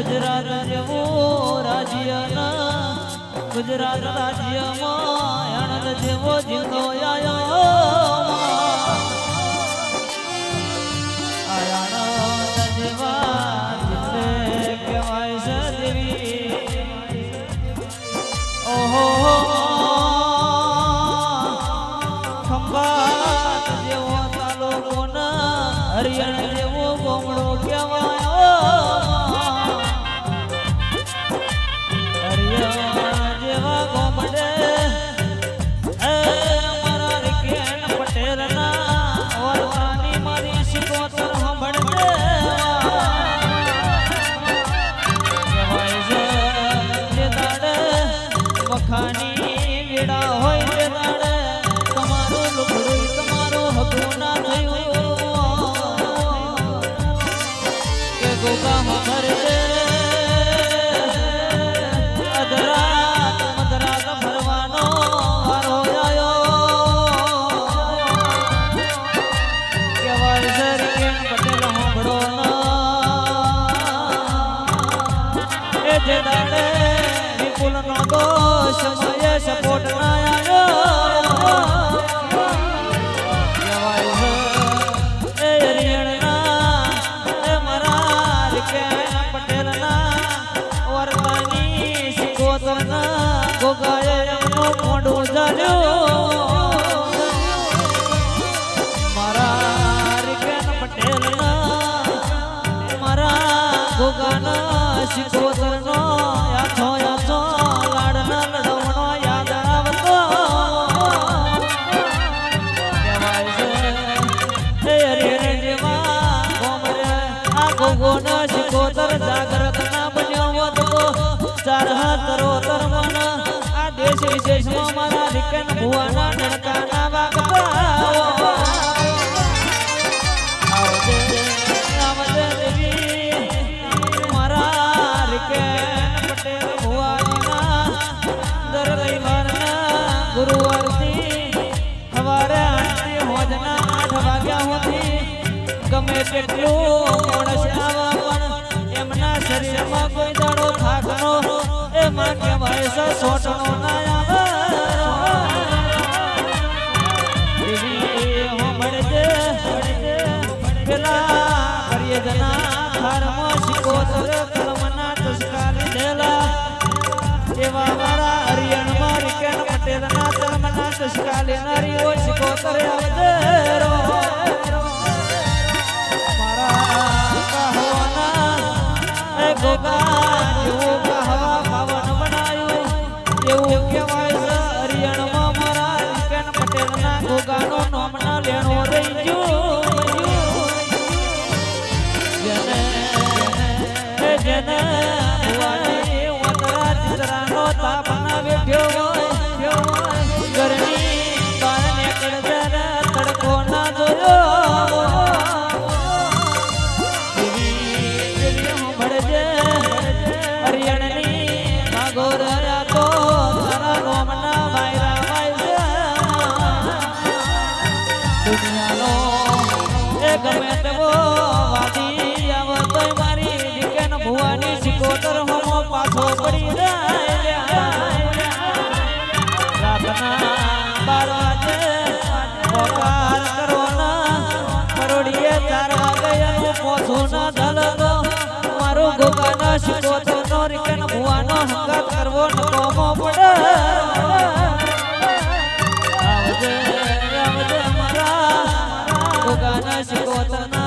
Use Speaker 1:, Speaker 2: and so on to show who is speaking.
Speaker 1: ગુજરાત જેવું રાજ્યના ગુજરાત રાજ્યમાં આણંદ જેવો જીતો આયો આણંદ જેવા જીતે હરિયાણા સાંભળો ના એ જે દાડે વિપુલ નો દોષ સમયે સપોર્ટ ના આવ્યો. ભુવાના નડકાના વાગતા આવજે આવજે દેવી, મારા રિકેન પટેલ ભુવાજીના દર રવિવારના ગુરુવારથી ગમે તેટલું પણ એમના શરીરમાં કોઈ દાડો થાકનો એમાં કહેવાય છે સોટનો ના ચસકા લેનારી નવો નવો પડે Gana Shikotana